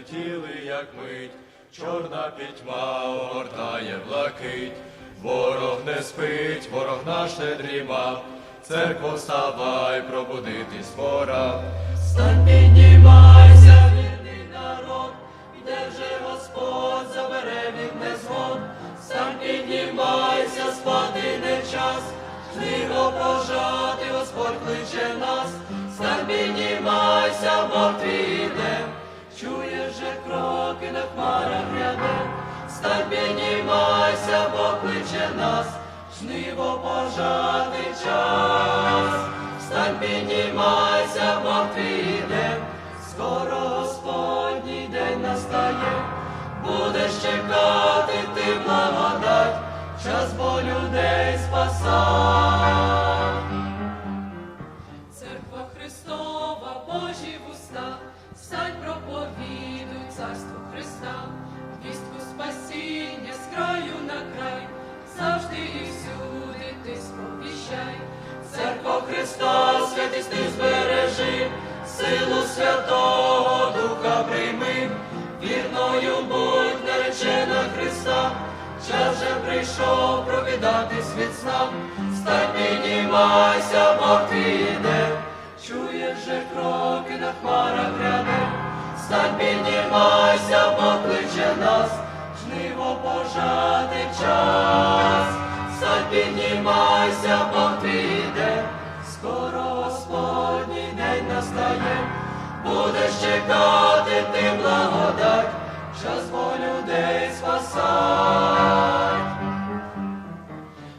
пролетіли, як мить, чорна пітьма огортає блакить, ворог не спить, ворог наш не дрімав, церкво вставай, пробудитись пора. Стань, піднімайся, вірний народ, де вже Господь забере від незгод. Стань, піднімайся, спати не час, жниво пожати, Господь кличе нас. Стань, піднімайся, іде, чуєш же кроки на хмарах гряде. Стань, піднімайся, Бог кличе нас, жниво пожати час. Встань, піднімайся, Бог твій іде, скоро Господній день настає, будеш чекати ти благодать, час бо людей спасай. Церква Христова, Божі завжди і всюди ти сповіщай. Церква Христа, святість ти збережи, силу Святого Духа прийми, вірною будь наречена Христа, час же прийшов провідати світ сна, стань піднімайся, Бог твій іде, чуєш же кроки на хмарах гряде, стань піднімайся, Бог кличе нас, жниво пожати час. Стань, піднімайся, твій іде, скоро Господній день настає, будеш чекати ти благодать, час бо людей спасай.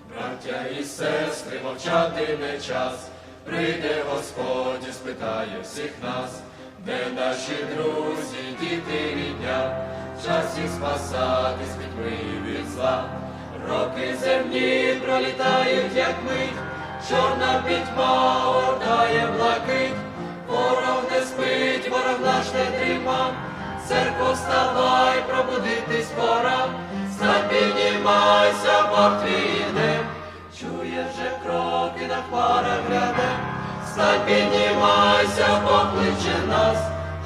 Браття і сестри, мовчати не час, прийде Господь і спитає всіх нас, де наші друзі, діти рідня, час їх спасати з пітьми від зла. Роки земні пролітають, як мить, чорна пітьма ордає блакить, ворог не спить, ворог наш не дрімав, церква вставай, пробудитись пора, стань піднімайся, Бог твій іде, чуєш же кроки на хмарах гряде, стань піднімайся, Бог кличе нас,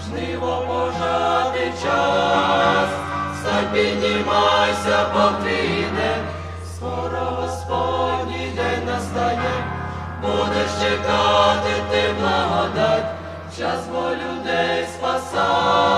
жниво пожати час. Стань, піднімайся, покине, скоро Господній день настає, будеш чекати ти благодать, час бо людей спасай.